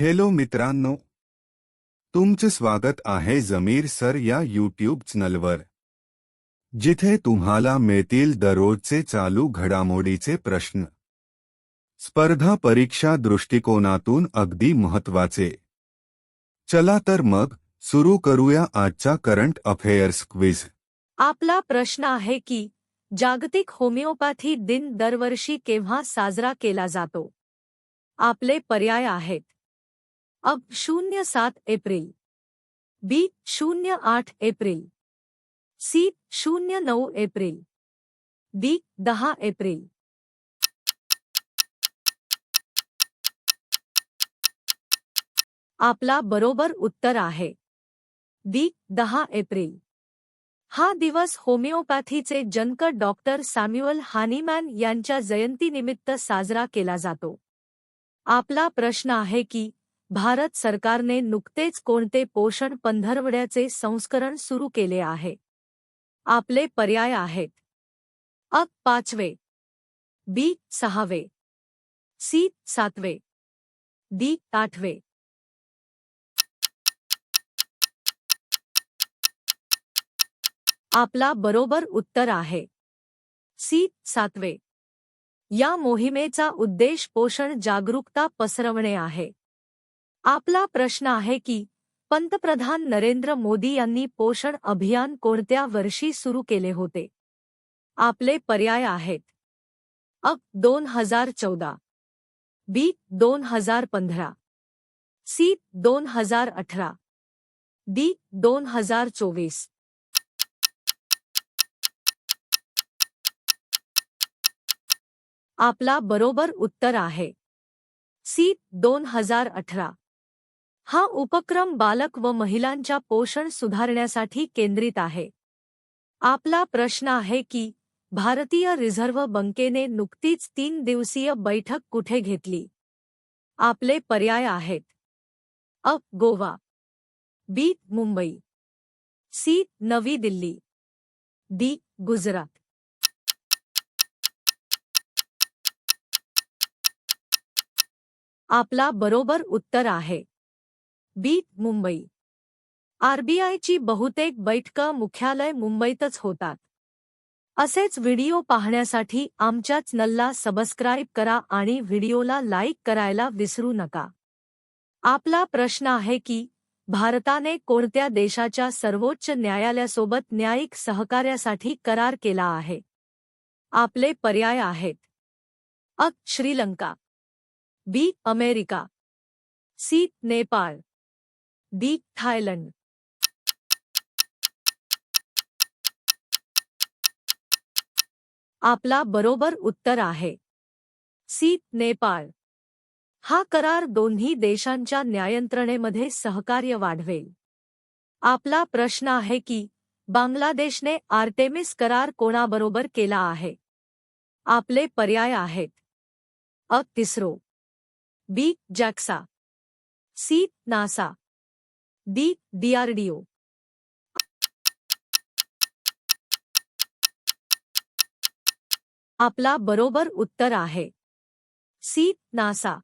Hello मित्रांनो. तुमचे स्वागत आहे जमीर सर या यूट्यूब चॅनलवर जिथे तुम्हाला मिळतील दररोजचे चालू घडामोडीचे प्रश्न. स्पर्धा परीक्षा दृष्टिकोनातून अगदी महत्त्वाचे चला तर मग सुरू करूया आजचा करंट अफेअर्स क्विज आपला प्रश्न आहे की जागतिक होमिओपॅथी दिन दरवर्षी केव्हा साजरा केला जातो? आपले पर्याय आहेत. अब शून्य सात एप्रिल बी शून्य आठ एप्रिल सी शून्य नऊ एप्रिल डी दहा एप्रिल आपला बरोबर उत्तर आहे। दी दहा एप्रिल हा दिवस होमिओपॅथीचे जनक डॉक्टर सॅम्युअल हानीमॅन यांच्या जयंतीनिमित्त साजरा केला जातो. आपला प्रश्न आहे की भारत सरकारने नुकतेच कोणते पोषण पंधरवड्याचे संस्करण सुरू केले आहे. आपले पर्याय आहेत. अ पाचवे. बी सहावे. सी सातवे. डी आठवे. आपला बरोबर उत्तर आहे. सी सातवे. या मोहिमेचा उद्देश पोषण जागरूकता पसरवणे आहे. आपला प्रश्न आहे की, पंतप्रधान नरेंद्र मोदी यांनी पोषण अभियान कोणत्या वर्षी सुरू केले होते? आपले पर्याय आहेत. अ दोन हज़ार चौदा. बी दोन हज़ार पंधरा. सी दोन हज़ार अठरा. डी दोन हज़ार चोवीस. आपला बरोबर उत्तर आहे. सी दोन हज़ार अठरा. हा उपक्रम बालक व महिलांच्या पोषण सुधारण्यासाठी केंद्रित आहे. आपला प्रश्न आहे की भारतीय रिझर्व्ह बँकेने नुकतीच तीन दिवसीय बैठक कुठे घेतली? आपले पर्याय आहेत. अ. गोवा. बी. मुंबई. सी. नवी दिल्ली. डी. गुजरात. आपला बरोबर उत्तर आहे. बी मुंबई. आरबीआयची बहुतेक बैठकं मुख्यालय मुंबईतच होतात. असेच व्हिडिओ पाहण्यासाठी आमच्या चॅनलला सबस्क्राईब करा आणि व्हिडिओला लाईक करायला विसरू नका. आपला प्रश्न आहे की भारताने कोणत्या देशाच्या सर्वोच्च न्यायालयासोबत न्यायिक सहकार्यासाठी करार केला आहे? आपले पर्याय आहेत. अ Sri Lanka. B America. C Nepal. D Thailand आपला बरोबर उत्तर आहे. सी नेपाळ. हा करार दोन्ही देशांच्या न्यायंत्रणेमध्ये सहकार्य वाढवेल. आपला प्रश्न आहे की बांगलादेशने आर्टेमिस करार कोणाबरोबर केला आहे? आपले पर्याय आहेत. अ तिसरो. B JAXA. C NASA. D DRDO. आपला बरोबर उत्तर आहे. C NASA.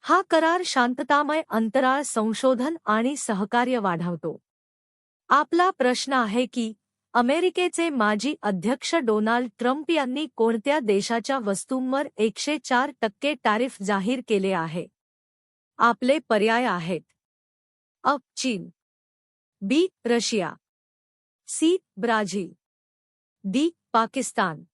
हा करार शांततामय अंतराळ संशोधन आणि सहकार्य वाढवतो. आपला प्रश्न आहे की अमेरिकेचे माजी अध्यक्ष डोनाल्ड ट्रम्प यांनी कोणत्या देशाच्या वस्तूंवर एकशे चार टक्के टॅरिफ जाहीर केले आहे? आपले पर्याय आहेत. अ चीन. B Russia. C Brazil. D Pakistan.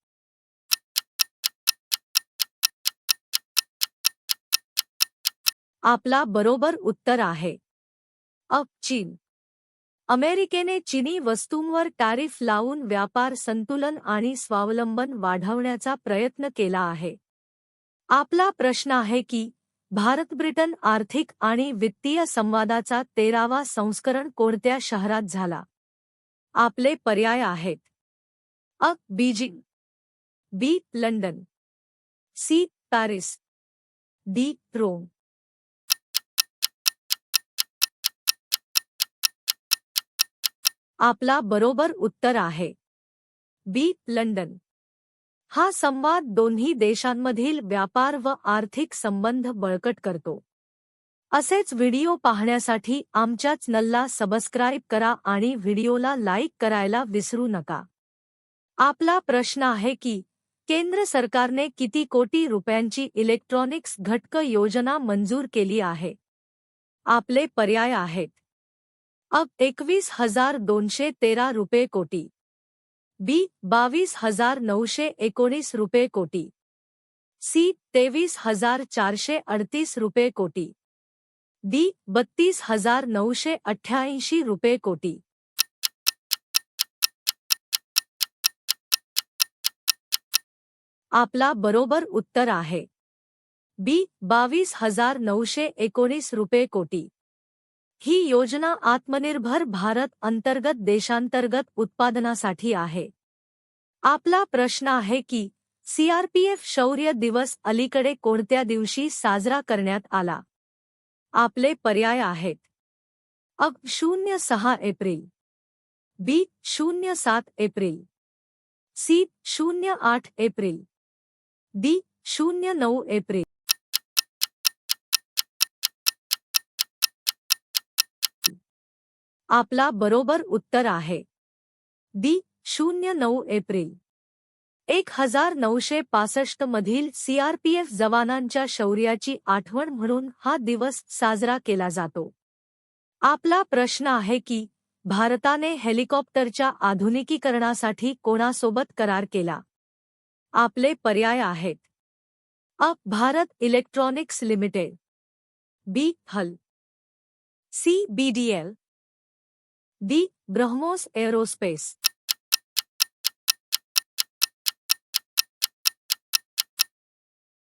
आपला बरोबर उत्तर आहे. अ चीन. अमेरिकेने चिनी वस्तूंवर टॅरिफ लावून व्यापार संतुलन आणि स्वावलंबन वाढवण्याचा प्रयत्न केला आहे. आपला प्रश्न आहे की भारत ब्रिटन आर्थिक आणि वित्तीय संवादाचा तेरावा संस्करण कोणत्या शहरात झाला? आपले पर्याय आहेत. अ. Beijing. B. London. C. Paris. D. Rome. आपला बरोबर उत्तर आहे. बी. लंडन. हा संवाद दोन्ही देशांमधील व्यापार व आर्थिक संबंध बळकट करतो. असेच व्हिडिओ पाहण्यासाठी आमच्याच नल्ला सबस्क्राईब करा आणि व्हिडिओला लाईक करायला विसरू नका. आपला प्रश्न आहे की केंद्र सरकारने किती कोटी रुपयांची इलेक्ट्रॉनिक्स घटक योजना मंजूर केली आहे? आपले पर्याय आहेत. अब एकवीस हजार दोनशे तेरा रुपये कोटी. बी, बावीस हज़ार नऊशे एकोणीस रुपये कोटी. सी, तेवीस हज़ार चारशे अडतीस रुपये कोटी. डी, बत्तीस हज़ार नऊशे अठ्ठ्याऐंशी रुपये कोटी. आपला बरोबर उत्तर आहे. बी, बावीस हज़ार नऊशे एकोणीस रुपये कोटी. ही योजना आत्मनिर्भर भारत अंतर्गत देशांतर्गत उत्पादनासाठी आहे. आपला प्रश्न आहे की सीआरपीएफ शौर्य दिवस अलीकडे कोणत्या दिवशी साजरा करण्यात आला? आपले पर्याय आहेत. अग शून्य सहा एप्रिल. बी शून्य सात एप्रिल. सी शून्य आठ एप्रिल. डी शून्य नऊ एप्रिल. आपला बरोबर उत्तर आहे. डी शून्य नऊ एप्रिल. एक हजार नऊशे पासष्ट मधील सीआरपीएफ जवानांच्या शौर्याची आठवण म्हणून हा दिवस साजरा केला जातो. आपला प्रश्न आहे की भारताने हेलिकॉप्टरच्या आधुनिकीकरणासाठी कोणासोबत करार केला? आपले पर्याय आहेत. अ Bharat electronics limited. B HAL. C BDL D BrahMos aerospace.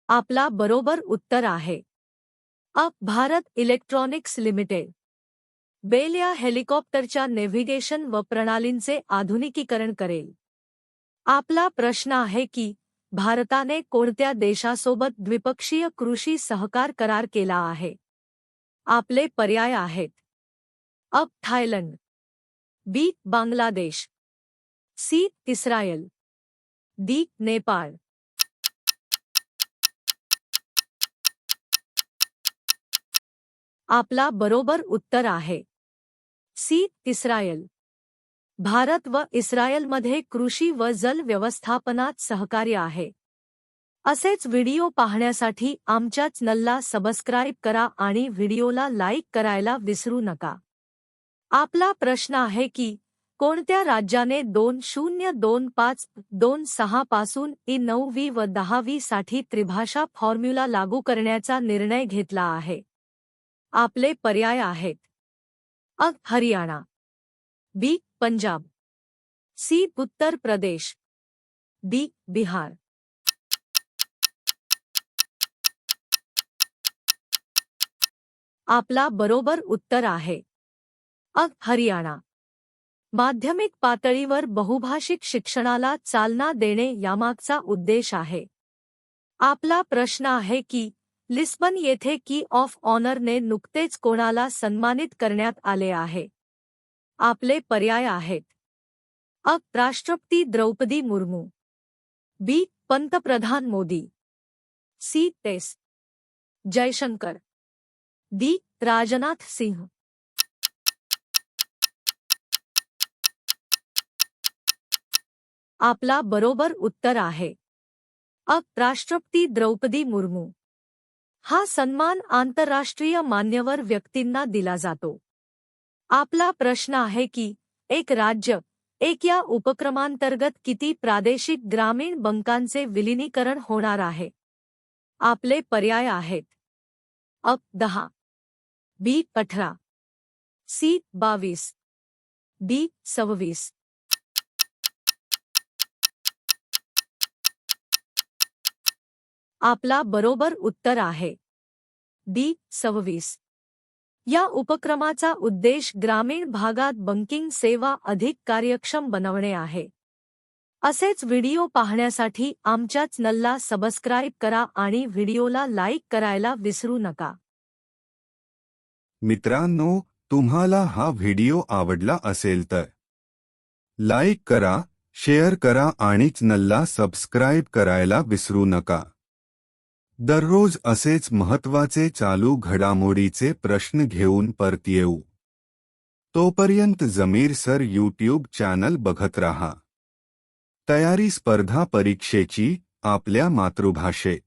आपला बरोबर उत्तर आहे। अ भारत इलेक्ट्रॉनिक्स लिमिटेड। बेल या हेलिकॉप्टरच्या नेव्हिगेशन व प्रणालींचे आधुनिकीकरण करेल। आपला प्रश्न आहे की, भारताने कोणत्या देशासोबत द्विपक्षीय कृषी सहकार करार केला आहे? आपले पर्याय आहेत। अ Thailand. B Bangladesh. C Israel. D Nepal. आपला बरोबर उत्तर आहे. C Israel. भारत व इस्रायलमध्ये कृषी व जल व्यवस्थापनात सहकार्य आहे. असेच व्हिडिओ पाहण्यासाठी आमच्याच नल्ला सबस्क्राईब करा आणि व्हिडिओला लाईक करायला विसरू नका. आपला प्रश्न आहे की कोणत्या राज्याने दोन शून्य दोन पाच दोन सहा पासून ई नऊवी व दहावी साठी त्रिभाषा फॉर्म्युला लागू करण्याचा निर्णय घेतला आहे? आपले पर्याय आहेत. अ. Haryana. B. Punjab. C. Uttar Pradesh. D. Bihar. आपला बरोबर उत्तर आहे. अ हरियाणा. माध्यमिक पातळीवर बहुभाषिक शिक्षणाला चालना देणे यामागचा उद्देश आहे. आपला प्रश्न आहे की लिस्बन येथे की ऑफ ऑनरने नुकतेच कोणाला सन्मानित करण्यात आले आहे? आपले पर्याय आहेत. अ राष्ट्रपती द्रौपदी मुर्मू. बी पंतप्रधान Modi. C S. Jaishankar. D Rajnath Singh. आपला बरोबर उत्तर आहे. अ. राष्ट्रपती द्रौपदी मुर्मू. हा सन्मान आंतरराष्ट्रीय मान्यवर व्यक्तींना दिला जातो. आपला प्रश्न आहे की एक राज्य एक या उपक्रमांतर्गत किती प्रादेशिक ग्रामीण बंकांचे विलिनीकरण होणार आहे? आपले पर्याय आहेत. अप दहा. बी. अठरा. सी. बावीस. डी. सव्वीस. आपला बरोबर उत्तर आहे. डी. सव्वीस. या उपक्रमाचा उद्देश ग्रामीण भागात बंकिंग सेवा अधिक कार्यक्षम बनवणे आहे. असेच व्हिडिओ पाहण्यासाठी आमच्याच नल्ला सबस्क्राईब करा आणि व्हिडिओला लाईक करायला विसरू नका. मित्रांनो तुम्हाला हा व्हिडिओ आवडला असेल तर लाईक करा शेअर करा आणि चॅनलला सबस्क्राईब करायला विसरू नका. दररोज असेच महत्त्वाचे चालू घडामोडीचे प्रश्न घेऊन परत येऊ. तोपर्यंत जमीर सर यूट्यूब चॅनल बघत रहा. तयारी स्पर्धा परीक्षेची आपल्या मातृभाषेत.